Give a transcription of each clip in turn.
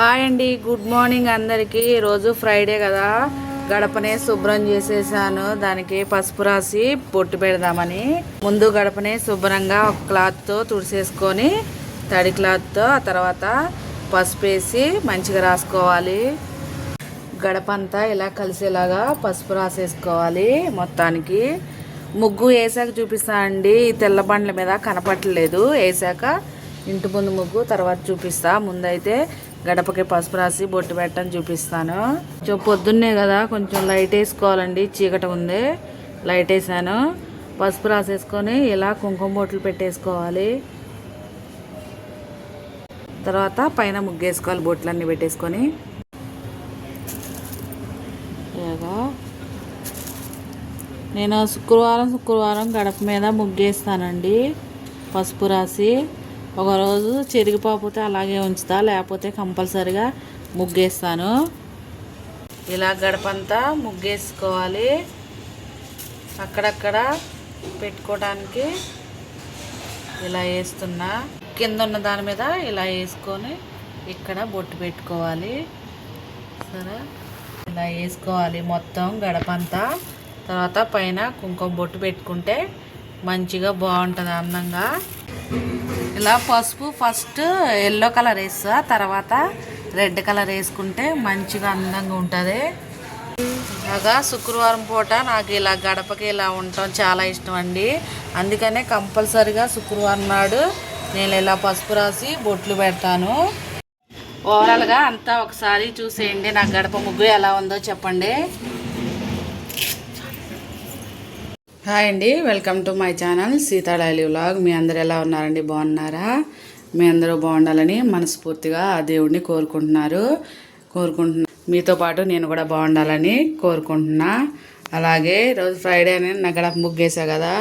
Hi అండి good morning అందరికీ. రోజు ఫ్రైడే కదా. గడపనే శుభ్రం చేసేసాను. దానికి పసుపు రాసి బొట్టు పెడదామని. ముందు గడపనే శుభ్రంగా ఒక క్లాత్తో తుడిసేసుకొని తడి క్లాత్తో ఆ తర్వాత పసుపు వేసి మంచిగా రాసుకోవాలి. గడపంతా ఇలా కలిసేలాగా పసుపు రాసేసుకోవాలి మొత్తానికి. ముగ్గు వేసాక చూపిస్తా అండి. ఈ తెల్ల బండ్ల మీద కనపట్లేదు వేసాక ఇంటి ముందు ముగ్గు తర్వాత చూపిస్తా. ముందైతే గడపకి పసుపు రాసి బొట్టు పెట్టని చూపిస్తాను. కొంచెం పొద్దున్నే కదా కొంచెం లైట్ వేసుకోవాలండి. చీకటి ఉంది. లైట్ వేసాను. పసుపు రాసేసుకొని ఇలా కుంకుమ బొట్లు పెట్టేసుకోవాలి. తర్వాత పైన ముగ్గేసుకోవాలి బొట్లన్నీ పెట్టేసుకొని. ఇలాగా. నేను శుక్రవారం శుక్రవారం గడప మీద ముగ్గేస్తానండి. పసుపు రాసి. ఒకరోజు చెరిగిపోతే అలాగే ఉంచుతా లేకపోతే కంపల్సరిగా ముగ్గేస్తాను. ఇలా గడపంతా ముగ్గేసుకోవాలి. అక్కడక్కడ పెట్టుకోవడానికి ఇలా వేస్తున్నా. కింద ఉన్న దాని మీద ఇలా వేసుకొని ఇక్కడ బొట్టు పెట్టుకోవాలి. సరే? ఇలా వేసుకోవాలి మొత్తం గడపంతా. తర్వాత పైన కుంకుమ బొట్టు పెట్టుకుంటే మంచిగా బాగుంటుంది అందంగా. ఇలా పసుపు ఫస్ట్ ఎల్లో కలర్ వేస్తా తర్వాత రెడ్ కలర్ వేసుకుంటే మంచిగా అందంగా ఉంటుంది. అలాగా శుక్రవారం పూట నాకు ఇలా గడపకి ఇలా ఉండటం చాలా ఇష్టం అండి. అందుకనే కంపల్సరిగా శుక్రవారం నాడు నేను ఇలా పసుపు రాసి బొట్లు పెడతాను. ఓవరాల్గా అంతా ఒకసారి చూసేయండి నా గడప ముగ్గు ఎలా ఉందో చెప్పండి. హాయ్ అండి welcome to my channel Seetha daily vlog. మీ అందరు ఎలా ఉన్నారండి? బాగున్నారా? మీ అందరూ బాగుండాలని మనస్ఫూర్తిగా ఆ దేవుడిని కోరుకుంటున్నారు. కోరుకుంటున్నా మీతో పాటు నేను కూడా బాగుండాలని కోరుకుంటున్నా. అలాగే ఈరోజు ఫ్రైడే అని నా గడప ముగ్గేసా కదా?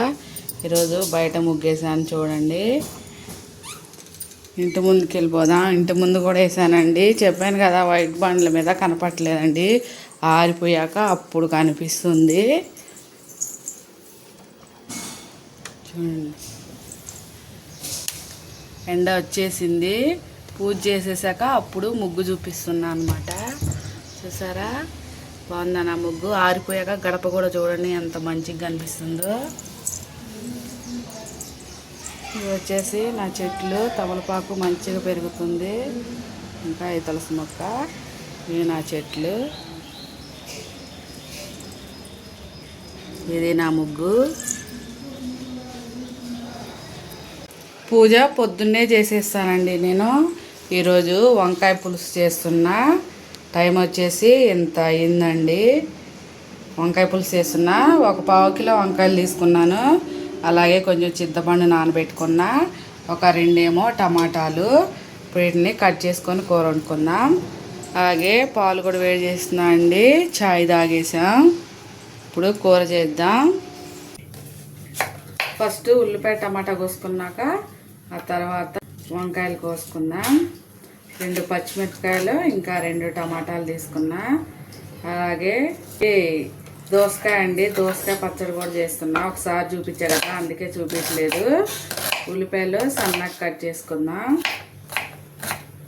ఈరోజు బయట ముగ్గేసాను చూడండి. ఇంటి ముందుకు వెళ్ళిపోదాం. ఇంటి ముందు కూడా వేసానండి. చెప్పాను కదా వైట్ బండ్ల మీద కనపట్లేదండి ఆరిపోయాక అప్పుడు కనిపిస్తుంది చూడండి ఎండ వచ్చేసింది. పూజ చేసేసాక అప్పుడు ముగ్గు చూపిస్తున్నా అనమాట చూసారా? బాగుందా నా ముగ్గు? ఆరిపోయాక గడప కూడా చూడండి ఎంత మంచిగా కనిపిస్తుందో. ఇవి వచ్చేసి నా చెట్లు. తమలపాకు మంచిగా పెరుగుతుంది. ఇంకా ఈ తులసి మొక్క ఇవి నా చెట్లు. ఇది నా ముగ్గు. పూజ పొద్దున్నే చేసేస్తానండి నేను. ఈరోజు వంకాయ పులుసు చేస్తున్నా. టైం వచ్చేసి ఇంత అయిందండి వంకాయ పులుసు చేస్తున్నా. ఒక పావు కిలో వంకాయలు తీసుకున్నాను. అలాగే కొంచెం చింతపండు నానబెట్టుకున్నా. ఒక రెండేమో టమాటాలు. వీటిని కట్ చేసుకొని కూర వండుకుందాం. అలాగే పాలు కూడా వేడి చేస్తున్నా అండి. చాయ్ తాగేసాం ఇప్పుడు కూర చేద్దాం. ఫస్ట్ ఉల్లిపాయ టమాటా కోసుకున్నాక ఆ తర్వాత వంకాయలు కోసుకుందాం. రెండు పచ్చిమిరపకాయలు ఇంకా రెండు టమాటాలు తీసుకున్నా. అలాగే ఏ దోసకాయ అండి దోసకాయ పచ్చడి కూడా చేస్తున్నా. ఒకసారి చూపించా కదా అందుకే చూపించలేదు. ఉల్లిపాయలు సన్నగా కట్ చేసుకుందాం.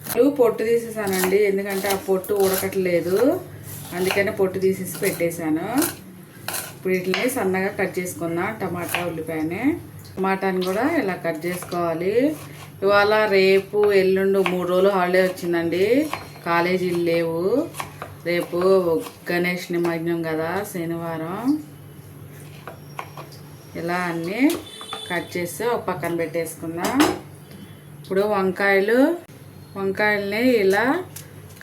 ఇప్పుడు పొట్టు తీసేసానండి ఎందుకంటే ఆ పొట్టు ఉడకట్లేదు. అందుకనే పొట్టు తీసేసి పెట్టేశాను. ఇప్పుడు వీటిని సన్నగా కట్ చేసుకుందాం టమాటా ఉల్లిపాయని. టమాటాని కూడా ఇలా కట్ చేసుకోవాలి. ఇవాళ రేపు ఎల్లుండి మూడు రోజులు హాలిడే వచ్చిందండి. కాలేజీలు లేవు. రేపు గణేష్ నిమజ్ఞం కదా శనివారం. ఇలా అన్నీ కట్ చేసి ఒక పక్కన పెట్టేసుకుందాం. ఇప్పుడు వంకాయలు వంకాయల్ని ఇలా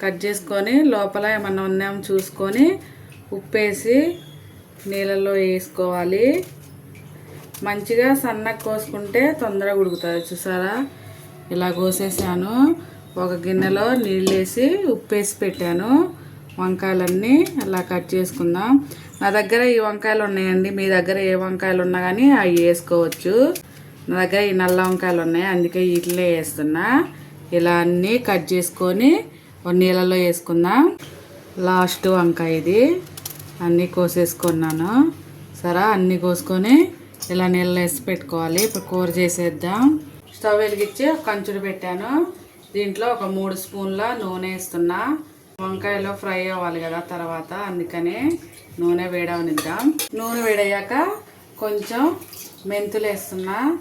కట్ చేసుకొని లోపల ఏమన్నా ఉన్నామో చూసుకొని ఉప్పేసి నీళ్ళల్లో వేసుకోవాలి. మంచిగా సన్నగా కోసుకుంటే తొందరగా ఉడుకుతుంది చూసారా? ఇలా కోసేసాను. ఒక గిన్నెలో నీళ్ళు వేసి ఉప్పు వేసి పెట్టాను. వంకాయలన్నీ అలా కట్ చేసుకుందాం. నా దగ్గర ఈ వంకాయలు ఉన్నాయండి. మీ దగ్గర ఏ వంకాయలు ఉన్నా కానీ అవి వేసుకోవచ్చు. నా దగ్గర ఈ నల్ల వంకాయలు ఉన్నాయి. అందుకే వీటిలో వేస్తున్నా. ఇలా అన్నీ కట్ చేసుకొని నీళ్ళలో వేసుకుందాం. లాస్ట్ వంకాయ ఇది. అన్నీ కోసేసుకున్నాను. సరే? అన్నీ కోసుకొని ఇలా నీళ్ళు వేసి పెట్టుకోవాలి. ఇప్పుడు కూర చేసేద్దాం. స్టవ్ వెలిగించి కంచుడు పెట్టాను. దీంట్లో ఒక మూడు స్పూన్ల నూనె వేస్తున్నా. వంకాయలో ఫ్రై అవ్వాలి కదా తర్వాత అందుకని నూనె వేడవనిద్దాం. నూనె వేడయ్యాక కొంచెం మెంతులు వేస్తున్నా.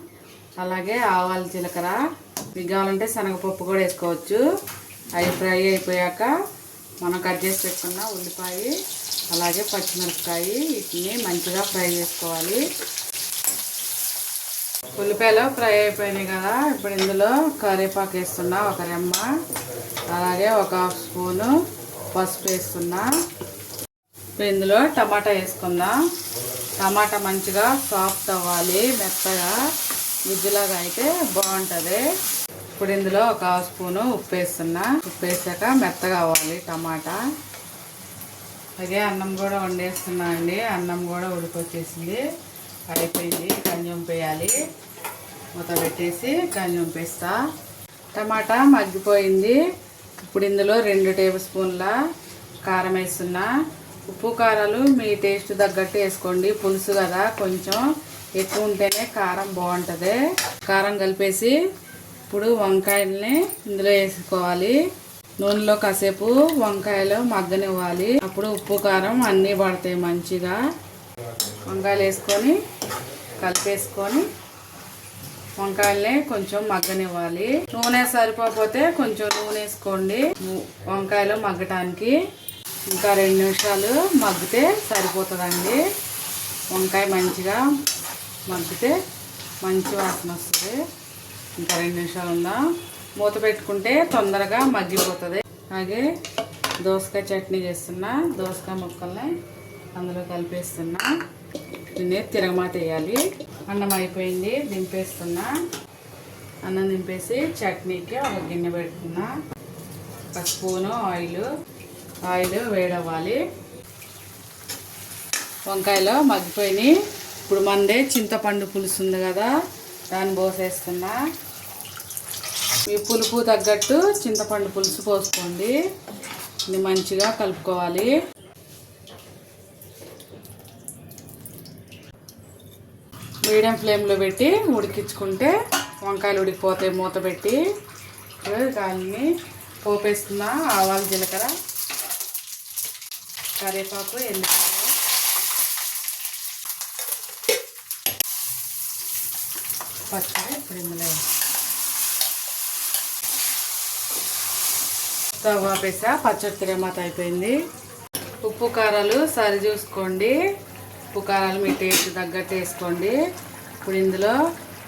అలాగే ఆవాలు జీలకర్ర. మీకు కావాలంటే శనగపప్పు కూడా వేసుకోవచ్చు. అవి ఫ్రై అయిపోయాక మనం కట్ చేసి పెట్టుకున్న ఉల్లిపాయ అలాగే పచ్చిమిరపకాయ వీటిని మంచిగా ఫ్రై చేసుకోవాలి. ఉల్లిపాయలు ఫ్రై అయిపోయినాయి కదా. ఇప్పుడు ఇందులో కరివేపాకు వేస్తున్నా ఒక రెమ్మ. అలాగే ఒక హాఫ్ స్పూను పసుపు వేస్తున్నా. ఇప్పుడు ఇందులో టమాటా వేసుకుందాం. టమాటా మంచిగా సాఫ్ట్ అవ్వాలి మెత్తగా. గుజ్జులాగా అయితే బాగుంటుంది. ఇప్పుడు ఇందులో ఒక హాఫ్ స్పూను ఉప్పు వేస్తున్నా. ఉప్పు వేసాక మెత్తగా అవ్వాలి టమాటా. అలాగే అన్నం కూడా వండేస్తున్నా అండి. అన్నం కూడా ఉడికొచ్చేసింది. అయిపోయింది. కంజం వేయాలి మూత పెట్టేసి కంజం టమాటా మగ్గిపోయింది. ఇప్పుడు ఇందులో రెండు టేబుల్ స్పూన్ల కారం వేస్తున్నా. ఉప్పు కారాలు మీ టేస్ట్ తగ్గట్టు వేసుకోండి. పులుసు కదా కొంచెం ఎక్కువ ఉంటేనే కారం బాగుంటుంది. కారం కలిపేసి ఇప్పుడు వంకాయల్ని ఇందులో వేసుకోవాలి. నూనెలో కాసేపు వంకాయలు మగ్గనివ్వాలి. అప్పుడు ఉప్పు కారం అన్నీ పడతాయి మంచిగా. వంకాయలు వేసుకొని కలిపేసుకొని వంకాయల్ని కొంచెం మగ్గనివ్వాలి. నూనె సరిపోతే కొంచెం నూనె వేసుకోండి. వంకాయలు మగ్గటానికి ఇంకా రెండు నిమిషాలు మగ్గితే సరిపోతుందండి. వంకాయ మంచిగా మగ్గితే మంచి వాసన వస్తుంది. ఇంకా రెండు నిమిషాలు ఉందా? మూత పెట్టుకుంటే తొందరగా మగ్గిపోతుంది. అలాగే దోసకాయ చట్నీ చేస్తున్నా. దోసకాయ ముక్కల్ని అందులో కలిపేస్తున్నా. దీన్ని తిరగమాత వేయాలి. అన్నం అయిపోయింది దింపేస్తున్నా. అన్నం దింపేసి చట్నీకి ఒక గిన్నె పెడుతున్నా. ఒక స్పూను ఆయిల్ ఆయిల్ వేడవ్వాలి. వంకాయలో మగ్గిపోయినాయి. ఇప్పుడు మందే చింతపండు పులుసు ఉంది కదా దాన్ని పోసేస్తున్నా. మీ పులుపు తగ్గట్టు చింతపండు పులుసు పోసుకోండి. ఇది మంచిగా కలుపుకోవాలి. మీడియం ఫ్లేమ్లో పెట్టి ఉడికించుకుంటే వంకాయలు ఉడికిపోతాయి మూత పెట్టి. ఇప్పుడు దాన్ని పోపేస్తున్నా ఆవాలు జీలకర్ర కరివేపాకు ఎల్లిపాయ పచ్చడి ఇప్పుడు ఇందులో ఆపేసా పచ్చడి తిరగమాత అయిపోయింది ఉప్పు కారాలు సరి చూసుకోండి. ఉప్పు కారాలు మీ టేస్ట్ తగ్గట్టు వేసుకోండి ఇప్పుడు ఇందులో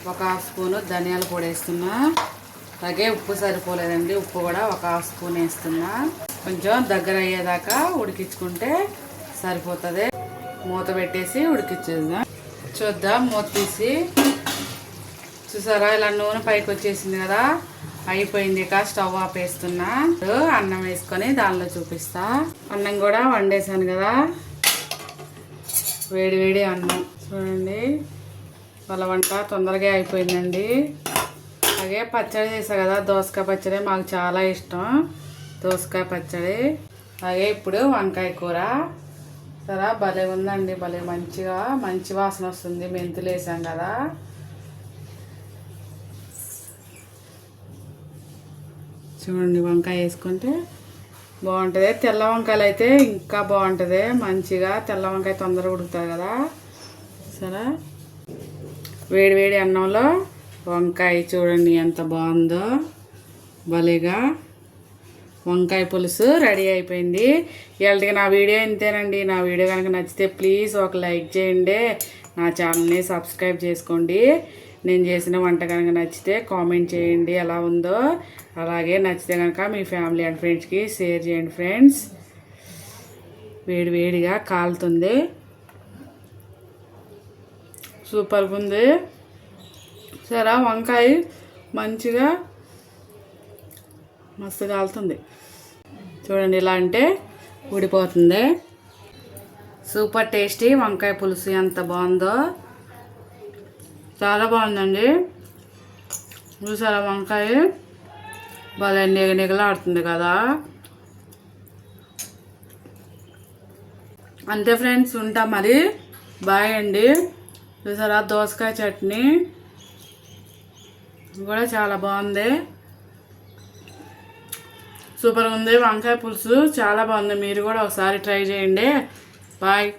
ఒక హాఫ్ స్పూను ధనియాల పొడి వేస్తున్నా. అలాగే ఉప్పు సరిపోలేదండి. ఉప్పు కూడా ఒక హాఫ్ స్పూన్ వేస్తున్నా. కొంచెం దగ్గర అయ్యేదాకా ఉడికించుకుంటే సరిపోతుంది. మూత పెట్టేసి ఉడికించేద్దాం. చూద్దాం మూత తీసి. చూసారా? ఇలా నూనె పైకి వచ్చేసింది కదా. అయిపోయింది ఇక స్టవ్ ఆపేస్తున్నా. అన్నం వేసుకొని దానిలో చూపిస్తా. అన్నం కూడా వండేసాను కదా. వేడి వేడి అన్నం. చూడండి. వాళ్ళ వంట తొందరగా అయిపోయిందండి. అలాగే పచ్చడి చేసా కదా దోసకాయ పచ్చడి మాకు చాలా ఇష్టం. దోసకాయ పచ్చడి. అలాగే ఇప్పుడు వంకాయ కూర. సరే భలే ఉందండి భలే మంచిగా మంచి వాసన వస్తుంది మెంతులు వేసాం కదా. చూడండి వంకాయ వేసుకుంటే బాగుంటుంది. తెల్ల వంకాయలు అయితే ఇంకా బాగుంటుంది. మంచిగా తెల్ల వంకాయ తొందరగా ఉడుకుతుంది కదా. సరే. వేడి వేడి అన్నంలో వంకాయ చూడండి ఎంత బాగుందో. భలేగా. వంకాయ పులుసు రెడీ అయిపోయింది. ఇవాళకి నా వీడియో ఇంతేనండి. నా వీడియో కనుక నచ్చితే ప్లీజ్ ఒక లైక్ చేయండి. నా ఛానల్ని సబ్స్క్రైబ్ చేసుకోండి. నేను చేసిన వంట కనుక నచ్చితే కామెంట్ చేయండి ఎలా ఉందో. అలాగే నచ్చితే కనుక మీ ఫ్యామిలీ అండ్ ఫ్రెండ్స్కి షేర్ చేయండి ఫ్రెండ్స్ వేడి వేడిగా కాలుతుంది. సూపర్గా ఉంది. సరే వంకాయ మంచిగా మస్తు కాలుతుంది. చూడండి ఇలా అంటే ఊడిపోతుంది. సూపర్ టేస్టీ వంకాయ పులుసు ఎంత బాగుందో. చాలా బాగుందండి. చూసారా వంకాయ? భలే నిగ నిగలాడుతుంది కదా. అంతే ఫ్రెండ్స్ ఉంటా మరి. బాయ్ అండి. చూసారా దోసకాయ చట్నీ? కూడా చాలా బాగుంది. సూపర్ ఉంది. వంకాయ పులుసు చాలా బాగుంది. మీరు కూడా ఒకసారి ట్రై చేయండి. బాయ్.